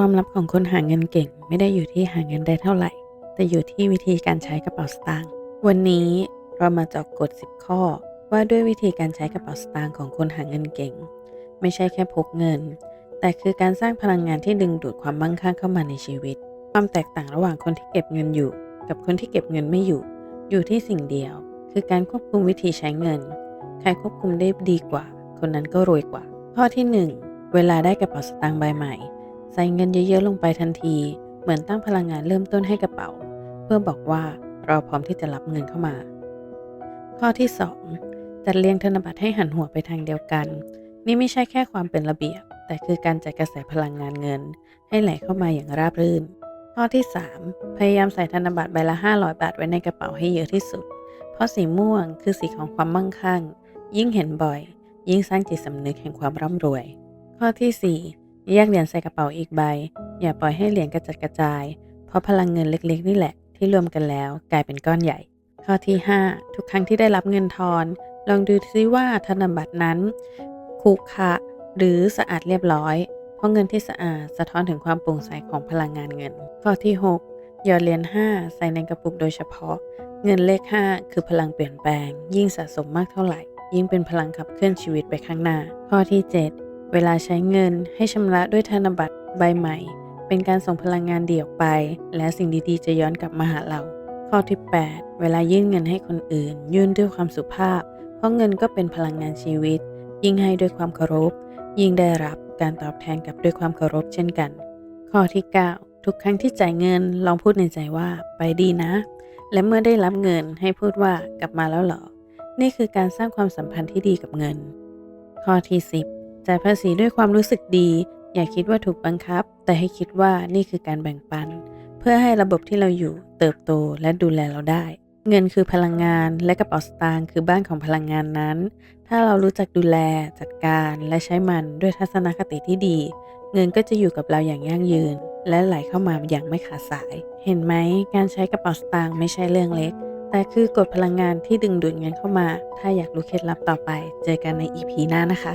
ความลับของคนหาเงินเก่งไม่ได้อยู่ที่หาเงินได้เท่าไหร่ แต่อยู่ที่วิธีการใช้กระเป๋าสตางค์ วันนี้เรามาเจาะกฎ 10 ข้อ ว่าด้วยวิธีการใช้กระเป๋าสตางค์ของคนหาเงินเก่ง ไม่ใช่แค่พกเงิน แต่คือการสร้างพลังงานที่ดึงดูดความมั่งคั่งเข้ามาในชีวิต ความแตกต่างระหว่างคนที่เก็บเงินอยู่ กับคนที่เก็บเงินไม่อยู่ อยู่ที่สิ่งเดียว คือการควบคุมวิธีใช้เงิน ใครควบคุมได้ดีกว่า คนนั้นก็รวยกว่า ข้อที่ 1 เวลาได้กระเป๋าสตางค์ใบใหม่ ใส่เงินเยอะๆลงไปทันที เหมือนตั้งพลังงานเริ่มต้นให้กระเป๋า เพื่อบอกว่าเราพร้อมที่จะรับเงินเข้ามา ข้อที่ 2 จัดเรียงธนบัตรให้หันหัวไปทางเดียวกัน นี่ไม่ใช่แค่ความเป็นระเบียบ แต่คือการจัดกระแสพลังงานเงิน ให้ไหลเข้ามาอย่างราบรื่น ข้อที่ 3 พยายามใส่ธนบัตรใบละ 500 บาทไว้ในกระเป๋าให้เยอะที่สุด เพราะสีม่วงคือสีของความมั่งคั่ง ยิ่งเห็นบ่อย ยิ่งสร้างจิตสำนึกแห่งความร่ำรวย ข้อที่ 4 แยกเหรียญใส่กระเป๋าอีกใบ อย่าปล่อยให้เหรียญกระจัดกระจาย เพราะพลังเงินเล็กๆ นี่แหละ ที่รวมกันแล้วกลายเป็นก้อนใหญ่ ข้อที่ 5 ทุกครั้งที่ได้รับเงินทอน ลองดูซิว่าธนบัตรนั้นขรุขระหรือสะอาดเรียบร้อย เพราะเงินที่สะอาดสะท้อนถึงความโปร่งใสของพลังงานเงิน ข้อที่ 6 หยอดเหรียญ5ใส่ในกระปุกโดยเฉพาะ เงินเลข 5 คือพลังเปลี่ยนแปลง ยิ่งสะสมมากเท่าไหร่ ยิ่งเป็นพลังขับเคลื่อนชีวิตไปข้างหน้า ข้อที่ 7 เวลาใช้เงินให้ชำระด้วยธนบัตรใบใหม่ เป็นการส่งพลังงานดีออกไป และสิ่งดีๆ จะย้อนกลับมาหาเรา ข้อที่ 8 เวลายื่นเงินให้คนอื่น ยื่นด้วยความสุภาพ เพราะเงินก็เป็นพลังงานชีวิต ยิ่งให้ด้วยความเคารพ ยิ่งได้รับการตอบแทนกลับด้วยความเคารพเช่นกัน ข้อที่ 9 ทุกครั้งที่จ่ายเงินลองพูดในใจว่าไปดีนะ และเมื่อได้รับเงินให้พูดว่ากลับมาแล้วหรอ นี่คือการสร้างความสัมพันธ์ที่ดีกับเงิน ข้อที่ 10 จ่ายภาษีด้วยความรู้สึกดี อย่าคิดว่าถูกบังคับ แต่ให้คิดว่านี่คือการแบ่งปัน เพื่อให้ระบบที่เราอยู่เติบโตและดูแลเราได้ เงินคือพลังงานและกระเป๋าสตางค์คือบ้านของพลังงานนั้น ถ้าเรารู้จักดูแลจัดการและใช้มันด้วยทัศนคติที่ดี เงินก็จะอยู่กับเราอย่างยั่งยืน และไหลเข้ามาอย่างไม่ขาดสาย เห็นไหมการใช้กระเป๋าสตางค์ไม่ใช่เรื่องเล็กแต่คือกฎพลังงานที่ดึงดูดเงินเข้ามา ถ้าอยากรู้เคล็ดลับต่อไป เจอกันใน EP หน้านะคะ